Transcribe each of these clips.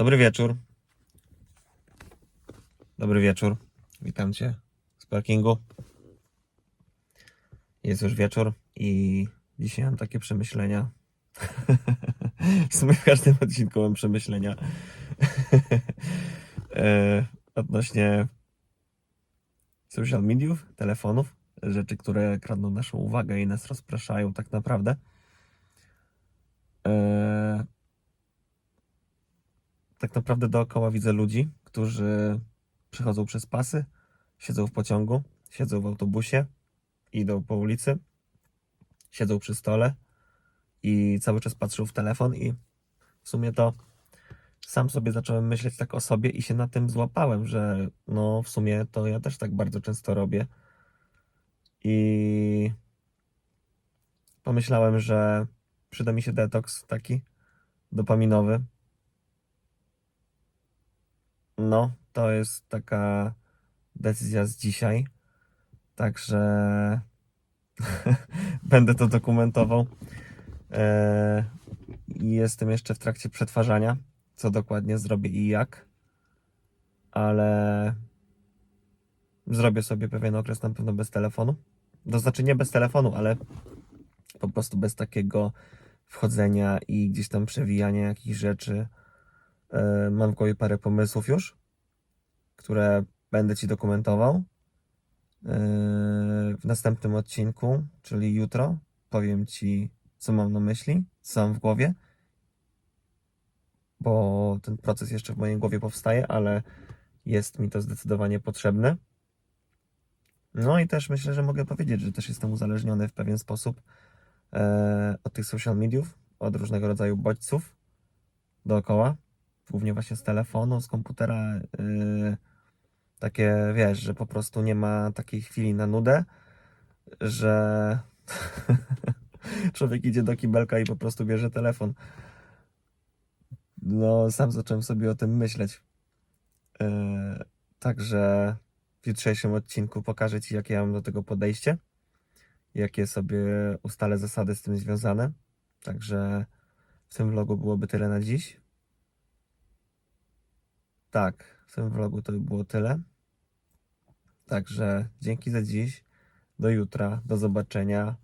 Dobry wieczór. Dobry wieczór. Witam Cię z parkingu. Jest już wieczór i dzisiaj mam takie przemyślenia. w sumie w każdym odcinku mam przemyślenia. e, odnośnie social mediów, telefonów, rzeczy, które kradną naszą uwagę i nas rozpraszają tak naprawdę. E, tak naprawdę dookoła widzę ludzi, którzy przechodzą przez pasy, siedzą w pociągu, siedzą w autobusie, idą po ulicy, siedzą przy stole i cały czas patrzą w telefon i w sumie to sam sobie zacząłem myśleć tak o sobie i się na tym złapałem, że no w sumie to ja też tak bardzo często robię. I pomyślałem, że przyda mi się detoks taki dopaminowy. No, to jest taka decyzja z dzisiaj. Także będę to dokumentował. Eee, Jestem jeszcze w trakcie przetwarzania, co dokładnie zrobię i jak. Ale zrobię sobie pewien okres na pewno bez telefonu. To znaczy nie bez telefonu, ale po prostu bez takiego wchodzenia i gdzieś tam przewijania jakichś rzeczy. E, Mam w głowie parę pomysłów już, które będę Ci dokumentował. E, W następnym odcinku, czyli jutro, powiem Ci, co mam na myśli, co mam w głowie, bo ten proces jeszcze w mojej głowie powstaje, ale jest mi to zdecydowanie potrzebne. No i też myślę, że mogę powiedzieć, że też jestem uzależniony w pewien sposób e, od tych social mediów, od różnego rodzaju bodźców dookoła, głównie właśnie z telefonu, z komputera. y, takie wiesz, że po prostu nie ma takiej chwili na nudę, że człowiek idzie do kibelka i po prostu bierze telefon. No, sam zacząłem sobie o tym myśleć. E, Także w jutrzejszym odcinku pokażę Ci, jakie ja mam do tego podejście, jakie sobie ustalę zasady z tym związane. Także w tym vlogu byłoby tyle na dziś. Tak, w tym vlogu to by było tyle. Także dzięki za dziś. Do jutra, do zobaczenia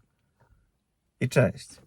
i cześć.